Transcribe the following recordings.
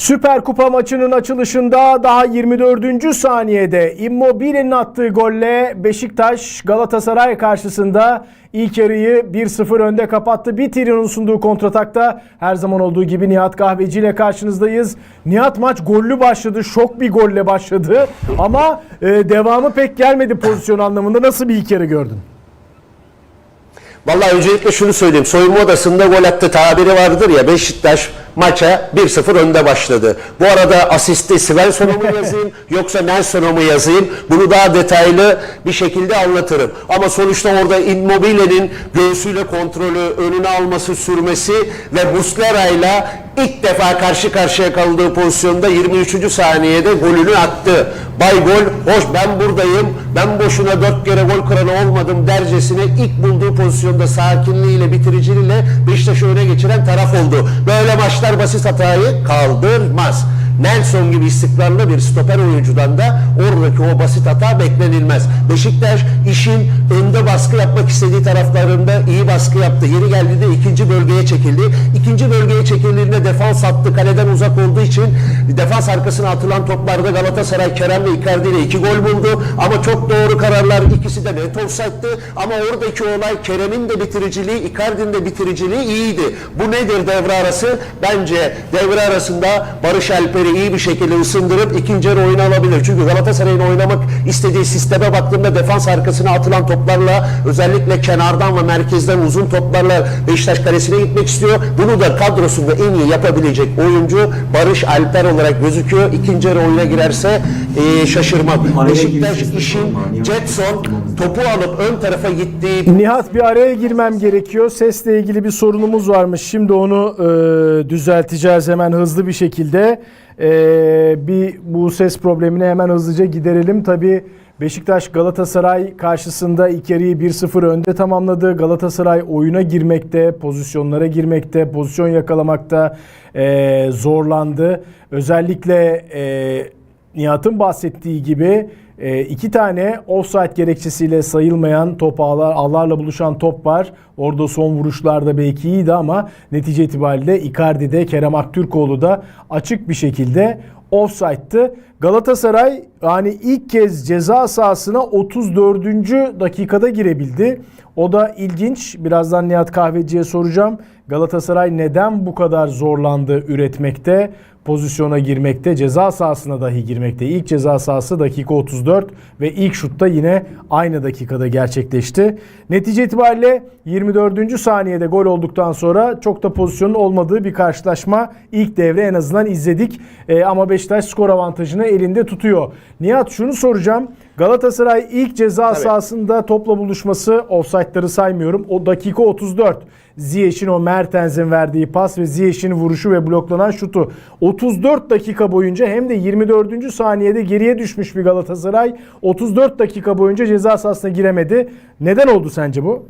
Süper Kupa maçının açılışında daha 24. saniyede Immobile'nin attığı golle Beşiktaş Galatasaray karşısında ilk yarıyı 1-0 önde kapattı. Bitirio'nun sunduğu kontratakta her zaman olduğu gibi Nihat Kahveci ile karşınızdayız. Nihat maç gollü başladı. Şok bir golle başladı. Ama e, devamı pek gelmedi pozisyon anlamında. Nasıl bir ilk yarı gördün? Vallahi öncelikle şunu söyleyeyim. Soyunma odasında gol attı tabiri vardır ya Beşiktaş maça 1-0 önde başladı. Bu arada asisti Svensson'a mı yazayım yoksa Nelson'a mı yazayım? Bunu daha detaylı bir şekilde anlatırım. Ama sonuçta orada Immobile'nin göğsüyle kontrolü, önüne alması, sürmesi ve Muslera'yla ilk defa karşı karşıya kaldığı pozisyonda 23. saniyede golünü attı. Bay gol, hoş ben buradayım, ben boşuna dört kere gol kralı olmadım dercesine ilk bulduğu pozisyonda sakinliğiyle, bitiriciliğiyle Beşiktaş'ı öne geçiren taraf oldu. Böyle maçlar basit hatayı kaldırmaz. Nelson gibi istikrarlı bir stoper oyuncudan da oradaki o basit hata beklenilmez. Beşiktaş işin önde baskı yapmak istediği taraflarında iyi baskı yaptı. Yeri geldiğinde ikinci bölgeye çekildi. İkinci bölgeye çekildiğinde defans attı. Kaleden uzak olduğu için defans arkasına atılan toplarda Galatasaray Kerem ve Icardi ile iki gol buldu. Ama çok doğru kararlar. ikisi de net offside'dı. Ama oradaki olay Kerem'in de bitiriciliği, Icardi'nin de bitiriciliği iyiydi. Bu nedir devre arası? Bence devre arasında Barış Alper'i iyi bir şekilde ısındırıp ikinci yarı oyunu alabilir. Çünkü Galatasaray'ın oynamak istediği sisteme baktığımda defans arkasına atılan toplarla özellikle kenardan ve merkezden uzun toplarla Beşiktaş kalesine gitmek istiyor. Bunu da kadrosunda en iyi yapabilecek oyuncu Barış Alper olarak gözüküyor. İkinci yarı oyuna girerse eee şaşırmam. Beşiktaş işin. Jetson topu alıp ön tarafa gittiği Nihat bir araya girmem gerekiyor. Sesle ilgili bir sorunumuz varmış. Şimdi onu e, düzelteceğiz hemen hızlı bir şekilde. E, bir bu ses problemini hemen hızlıca giderelim. Tabii Beşiktaş Galatasaray karşısında yarıyı 1-0 önde tamamladı. Galatasaray oyuna girmekte, pozisyonlara girmekte, pozisyon yakalamakta e, zorlandı. Özellikle e, Nihat'ın bahsettiği gibi e, iki tane offside gerekçesiyle sayılmayan top ağlar, ağlarla buluşan top var. Orada son vuruşlarda belki iyiydi ama netice itibariyle Icardi'de Kerem Aktürkoğlu da açık bir şekilde offside'tı. Galatasaray yani ilk kez ceza sahasına 34. dakikada girebildi. O da ilginç. Birazdan Nihat Kahveci'ye soracağım. Galatasaray neden bu kadar zorlandı üretmekte? pozisyona girmekte, ceza sahasına dahi girmekte. İlk ceza sahası dakika 34 ve ilk şutta yine aynı dakikada gerçekleşti. Netice itibariyle 24. saniyede gol olduktan sonra çok da pozisyonun olmadığı bir karşılaşma ilk devre en azından izledik. Ee, ama Beşiktaş skor avantajını elinde tutuyor. Nihat şunu soracağım. Galatasaray ilk ceza sahasında topla buluşması offside'ları saymıyorum. O dakika 34. Ziyech'in o Mertens'in verdiği pas ve Ziyech'in vuruşu ve bloklanan şutu. 34 dakika boyunca hem de 24. saniyede geriye düşmüş bir Galatasaray 34 dakika boyunca ceza sahasına giremedi. Neden oldu sence bu?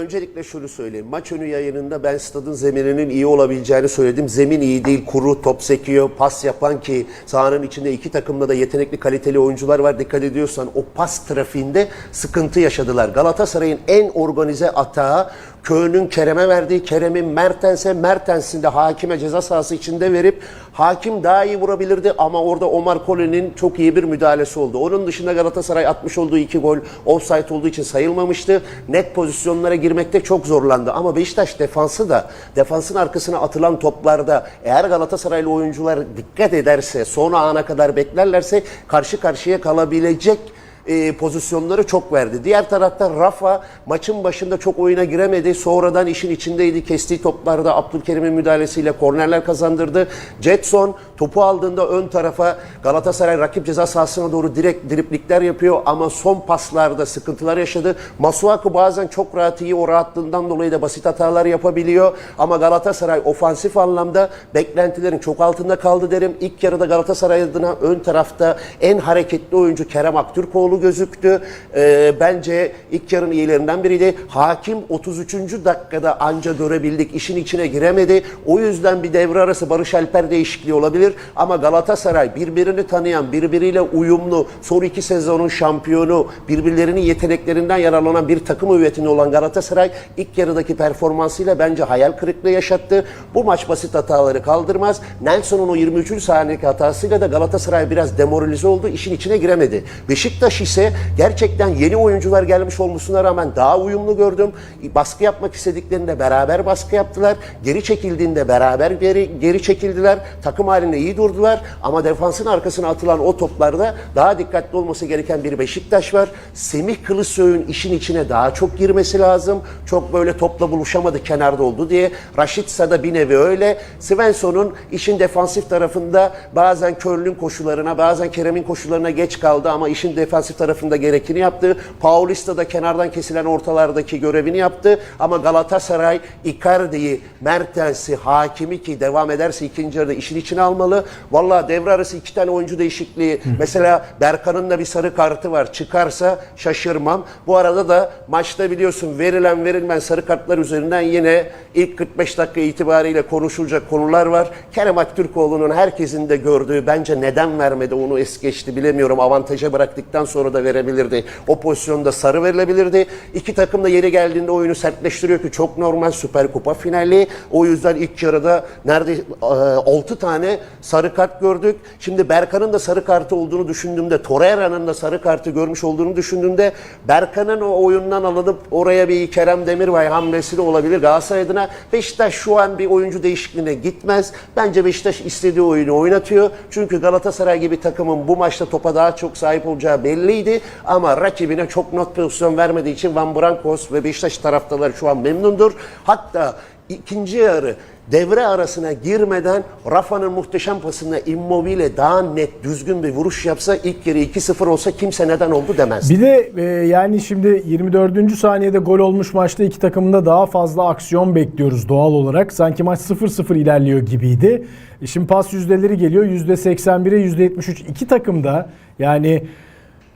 Öncelikle şunu söyleyeyim. Maç önü yayınında ben stadın zemininin iyi olabileceğini söyledim. Zemin iyi değil, kuru, top sekiyor, pas yapan ki sahanın içinde iki takımda da yetenekli, kaliteli oyuncular var. Dikkat ediyorsan o pas trafiğinde sıkıntı yaşadılar. Galatasaray'ın en organize atağı Köy'ün Kerem'e verdiği, Kerem'in Mertens'e, Mertens'in de hakime ceza sahası içinde verip hakim daha iyi vurabilirdi ama orada Omar Kole'nin çok iyi bir müdahalesi oldu. Onun dışında Galatasaray atmış olduğu iki gol offside olduğu için sayılmamıştı. Net pozisyonlara girmekte çok zorlandı ama Beşiktaş defansı da defansın arkasına atılan toplarda eğer Galatasaraylı oyuncular dikkat ederse son ana kadar beklerlerse karşı karşıya kalabilecek e, pozisyonları çok verdi. Diğer tarafta Rafa maçın başında çok oyuna giremedi. Sonradan işin içindeydi. Kestiği toplarda Abdülkerim'in müdahalesiyle kornerler kazandırdı. Jetson topu aldığında ön tarafa Galatasaray rakip ceza sahasına doğru direkt driplikler yapıyor ama son paslarda sıkıntılar yaşadı. Masuaku bazen çok rahat iyi o rahatlığından dolayı da basit hatalar yapabiliyor. Ama Galatasaray ofansif anlamda beklentilerin çok altında kaldı derim. İlk yarıda Galatasaray adına ön tarafta en hareketli oyuncu Kerem Aktürkoğlu dolu gözüktü. Ee, bence ilk yarının iyilerinden biriydi. Hakim 33. dakikada anca görebildik. İşin içine giremedi. O yüzden bir devre arası Barış Alper değişikliği olabilir. Ama Galatasaray birbirini tanıyan, birbiriyle uyumlu, son iki sezonun şampiyonu, birbirlerinin yeteneklerinden yararlanan bir takım hüviyetinde olan Galatasaray ilk yarıdaki performansıyla bence hayal kırıklığı yaşattı. Bu maç basit hataları kaldırmaz. Nelson'un o 23. saniyedeki hatasıyla da Galatasaray biraz demoralize oldu. işin içine giremedi. Beşiktaş ise gerçekten yeni oyuncular gelmiş olmasına rağmen daha uyumlu gördüm. Baskı yapmak istediklerinde beraber baskı yaptılar. Geri çekildiğinde beraber geri, geri çekildiler. Takım halinde iyi durdular. Ama defansın arkasına atılan o toplarda daha dikkatli olması gereken bir Beşiktaş var. Semih Kılıçsoy'un işin içine daha çok girmesi lazım. Çok böyle topla buluşamadı kenarda oldu diye. Raşitsa da bir nevi öyle. Svensson'un işin defansif tarafında bazen Körl'ün koşularına bazen Kerem'in koşularına geç kaldı ama işin defansif tarafında gerekeni yaptı. Paulista da kenardan kesilen ortalardaki görevini yaptı. Ama Galatasaray Icardi'yi, Mertens'i, Hakimi ki devam ederse ikinci yarıda işin içine almalı. Vallahi devre arası iki tane oyuncu değişikliği. Mesela Berkan'ın da bir sarı kartı var. Çıkarsa şaşırmam. Bu arada da maçta biliyorsun verilen verilmeyen sarı kartlar üzerinden yine ilk 45 dakika itibariyle konuşulacak konular var. Kerem Aktürkoğlu'nun herkesin de gördüğü bence neden vermedi onu es geçti bilemiyorum. Avantaja bıraktıktan sonra da verebilirdi. O pozisyonda sarı verilebilirdi. İki takım da yeri geldiğinde oyunu sertleştiriyor ki çok normal Süper Kupa finali. O yüzden ilk yarıda nerede 6 tane sarı kart gördük. Şimdi Berkan'ın da sarı kartı olduğunu düşündüğümde, Torreira'nın da sarı kartı görmüş olduğunu düşündüğümde Berkan'ın o oyundan alınıp oraya bir Kerem Demirbay hamlesi de olabilir Galatasaray adına. Beşiktaş şu an bir oyuncu değişikliğine gitmez. Bence Beşiktaş istediği oyunu oynatıyor. Çünkü Galatasaray gibi takımın bu maçta topa daha çok sahip olacağı belliydi. Ama rakibine çok not pozisyon vermediği için Van Bronckhorst ve Beşiktaş taraftarları şu an memnundur. Hatta ikinci yarı devre arasına girmeden Rafa'nın muhteşem pasında Immobile daha net düzgün bir vuruş yapsa ilk yarı 2-0 olsa kimse neden oldu demez. Bir de e, yani şimdi 24. saniyede gol olmuş maçta iki takımda daha fazla aksiyon bekliyoruz doğal olarak. Sanki maç 0-0 ilerliyor gibiydi. E, Şimdi pas yüzdeleri geliyor. %81'e %73 iki takımda yani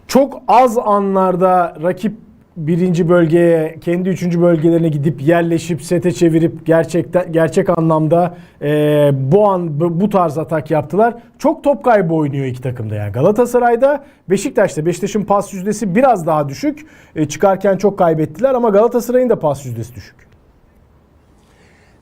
çok az anlarda rakip birinci bölgeye, kendi üçüncü bölgelerine gidip yerleşip sete çevirip gerçekten gerçek anlamda e, bu an bu tarz atak yaptılar. Çok top kaybı oynuyor iki takımda yani. Galatasaray'da, Beşiktaş'ta. Beşiktaş'ın pas yüzdesi biraz daha düşük. E, çıkarken çok kaybettiler ama Galatasaray'ın da pas yüzdesi düşük.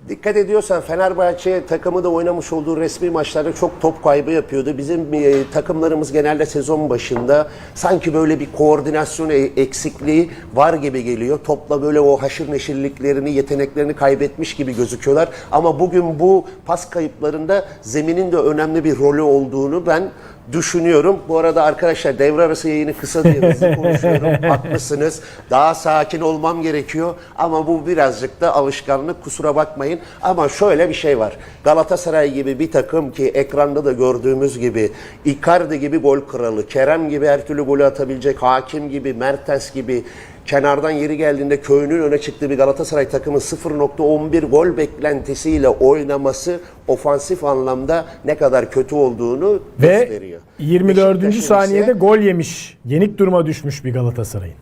Dikkat ediyorsan Fenerbahçe takımı da oynamış olduğu resmi maçlarda çok top kaybı yapıyordu. Bizim e, takımlarımız genelde sezon başında sanki böyle bir koordinasyon e- eksikliği var gibi geliyor. Topla böyle o haşır neşirliklerini, yeteneklerini kaybetmiş gibi gözüküyorlar. Ama bugün bu pas kayıplarında zeminin de önemli bir rolü olduğunu ben düşünüyorum. Bu arada arkadaşlar devre arası yayını kısa diye hızlı konuşuyorum. Haklısınız. Daha sakin olmam gerekiyor. Ama bu birazcık da alışkanlık kusura bakmayın. Ama şöyle bir şey var. Galatasaray gibi bir takım ki ekranda da gördüğümüz gibi Icardi gibi gol kralı, Kerem gibi her türlü golü atabilecek, Hakim gibi, Mertens gibi kenardan yeri geldiğinde köyünün öne çıktığı bir Galatasaray takımı 0.11 gol beklentisiyle oynaması ofansif anlamda ne kadar kötü olduğunu Ve gösteriyor. 24. Beşiktaş'ın ise- saniyede gol yemiş. Yenik duruma düşmüş bir Galatasaray'ın.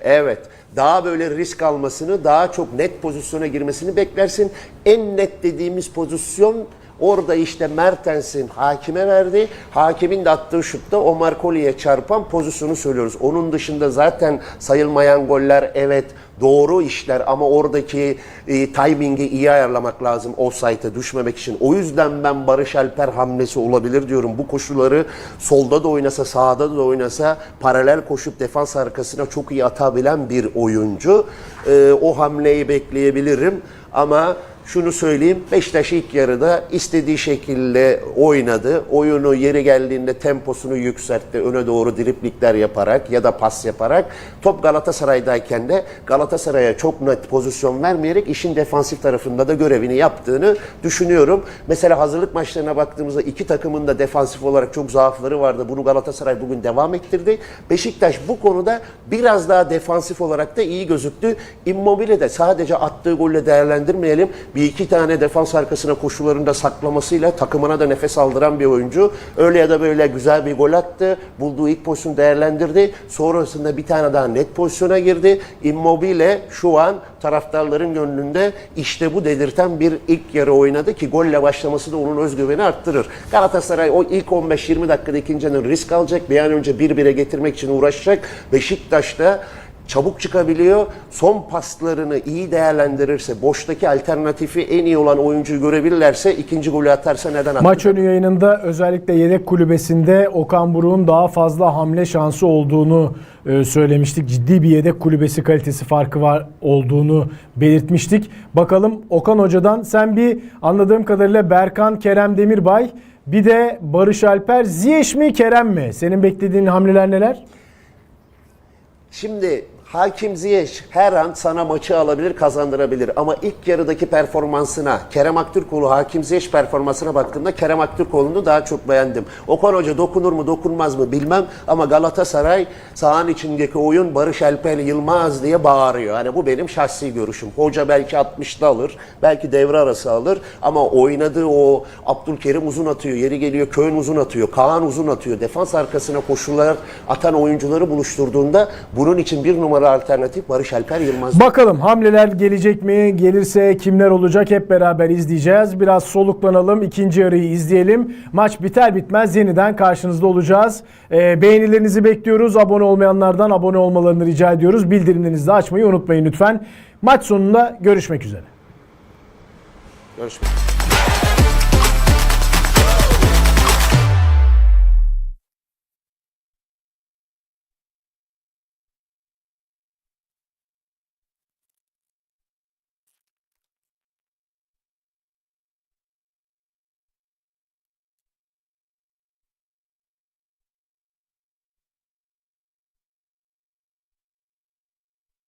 Evet. Daha böyle risk almasını, daha çok net pozisyona girmesini beklersin. En net dediğimiz pozisyon orada işte Mertens'in hakime verdi. Hakimin de attığı şutta o Marcoli'ye çarpan pozisyonu söylüyoruz. Onun dışında zaten sayılmayan goller evet doğru işler ama oradaki e, timingi iyi ayarlamak lazım offside'e düşmemek için. O yüzden ben Barış Alper hamlesi olabilir diyorum. Bu koşuları solda da oynasa, sağda da oynasa paralel koşup defans arkasına çok iyi atabilen bir oyuncu. E, o hamleyi bekleyebilirim ama şunu söyleyeyim. Beşiktaş ilk yarıda istediği şekilde oynadı. Oyunu yeri geldiğinde temposunu yükseltti. Öne doğru driplikler yaparak ya da pas yaparak. Top Galatasaray'dayken de Galatasaray'a çok net pozisyon vermeyerek işin defansif tarafında da görevini yaptığını düşünüyorum. Mesela hazırlık maçlarına baktığımızda iki takımın da defansif olarak çok zaafları vardı. Bunu Galatasaray bugün devam ettirdi. Beşiktaş bu konuda biraz daha defansif olarak da iyi gözüktü. Immobile de sadece attığı golle değerlendirmeyelim. Bir iki tane defans arkasına koşularında saklamasıyla takımına da nefes aldıran bir oyuncu. Öyle ya da böyle güzel bir gol attı. Bulduğu ilk pozisyonu değerlendirdi. Sonrasında bir tane daha net pozisyona girdi. Immobile şu an taraftarların gönlünde işte bu dedirten bir ilk yarı oynadı ki golle başlaması da onun özgüveni arttırır. Galatasaray o ilk 15-20 dakikada ikinci risk alacak. Bir an önce 1-1'e getirmek için uğraşacak. Beşiktaş'ta çabuk çıkabiliyor. Son paslarını iyi değerlendirirse, boştaki alternatifi en iyi olan oyuncuyu görebilirlerse, ikinci golü atarsa neden atmıyor? Maç önü yayınında özellikle yedek kulübesinde Okan Buruk'un daha fazla hamle şansı olduğunu e, söylemiştik. Ciddi bir yedek kulübesi kalitesi farkı var olduğunu belirtmiştik. Bakalım Okan Hoca'dan sen bir anladığım kadarıyla Berkan, Kerem Demirbay bir de Barış Alper, Ziyech mi Kerem mi? Senin beklediğin hamleler neler? Şimdi Hakim Ziyech her an sana maçı alabilir, kazandırabilir. Ama ilk yarıdaki performansına, Kerem Aktürkoğlu, Hakim Ziyech performansına baktığımda Kerem Aktürkoğlu'nu daha çok beğendim. Okan Hoca dokunur mu, dokunmaz mı bilmem. Ama Galatasaray sahanın içindeki oyun Barış Alper Yılmaz diye bağırıyor. Hani bu benim şahsi görüşüm. Hoca belki 60'da alır, belki devre arası alır. Ama oynadığı o Abdülkerim uzun atıyor, yeri geliyor Köyün uzun atıyor, Kaan uzun atıyor. Defans arkasına koşular atan oyuncuları buluşturduğunda bunun için bir numara alternatif Barış Alper Yılmaz. Bakalım hamleler gelecek mi? Gelirse kimler olacak? Hep beraber izleyeceğiz. Biraz soluklanalım. ikinci yarıyı izleyelim. Maç biter bitmez yeniden karşınızda olacağız. Ee, beğenilerinizi bekliyoruz. Abone olmayanlardan abone olmalarını rica ediyoruz. Bildirimlerinizi de açmayı unutmayın lütfen. Maç sonunda görüşmek üzere. Görüşmek üzere.